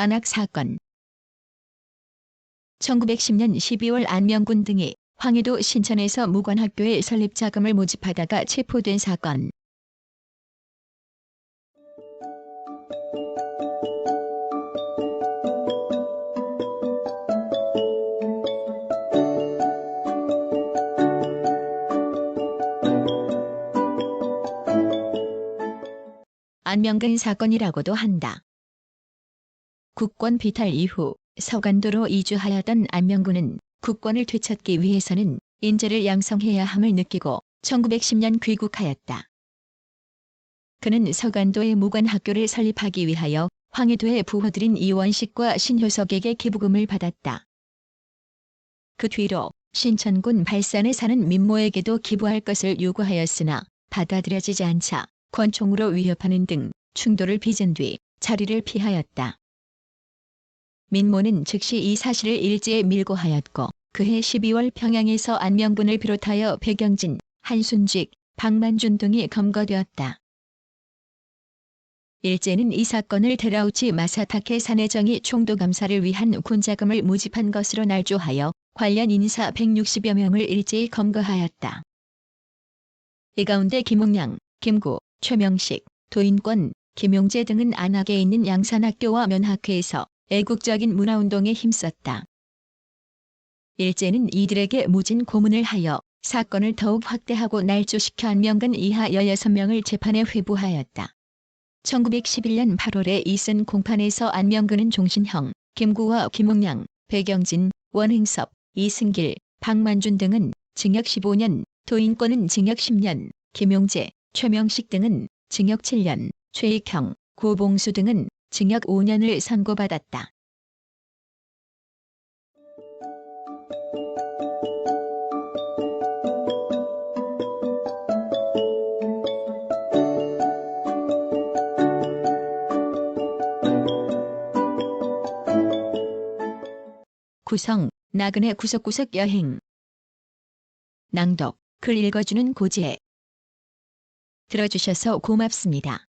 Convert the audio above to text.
안악 사건 1910년 12월 안명군 등이 황해도 신천에서 무관학교의 설립 자금을 모집하다가 체포된 사건 안명근 사건이라고도 한다. 국권 비탈 이후 서간도로 이주하였던 안명군은 국권을 되찾기 위해서는 인재를 양성해야 함을 느끼고 1910년 귀국하였다. 그는 서간도에 무관학교를 설립하기 위하여 황해도의 부호들인 이원식과 신효석에게 기부금을 받았다. 그 뒤로 신천군 발산에 사는 민모에게도 기부할 것을 요구하였으나 받아들여지지 않자 권총으로 위협하는 등 충돌을 빚은 뒤 자리를 피하였다. 민모는 즉시 이 사실을 일제에 밀고 하였고 그해 12월 평양에서 안명분을 비롯하여 백영진, 한순직, 박만준 등이 검거되었다. 일제는 이 사건을 데라우치 마사타케 사내정이 총도감사를 위한 군자금을 모집한 것으로 날조하여 관련 인사 160여 명을 일제히 검거하였다. 이 가운데 김웅양, 김구, 최명식, 도인권, 김용재 등은 안악에 있는 양산학교와 면학회에서 애국적인 문화운동에 힘썼다. 일제는 이들에게 무진 고문을 하여 사건을 더욱 확대하고 날조시켜 안명근 이하 16명을 재판에 회부하였다. 1911년 8월에 이슨 공판에서 안명근은 종신형, 김구와 김웅양, 백영진, 원행섭, 이승길, 박만준 등은 징역 15년, 도인권은 징역 10년, 김용재, 최명식 등은 징역 7년, 최익형, 고봉수 등은 징역 5년을 선고받았다. 구성, 나그네 구석구석 여행 낭독, 글 읽어주는 고지혜 들어주셔서 고맙습니다.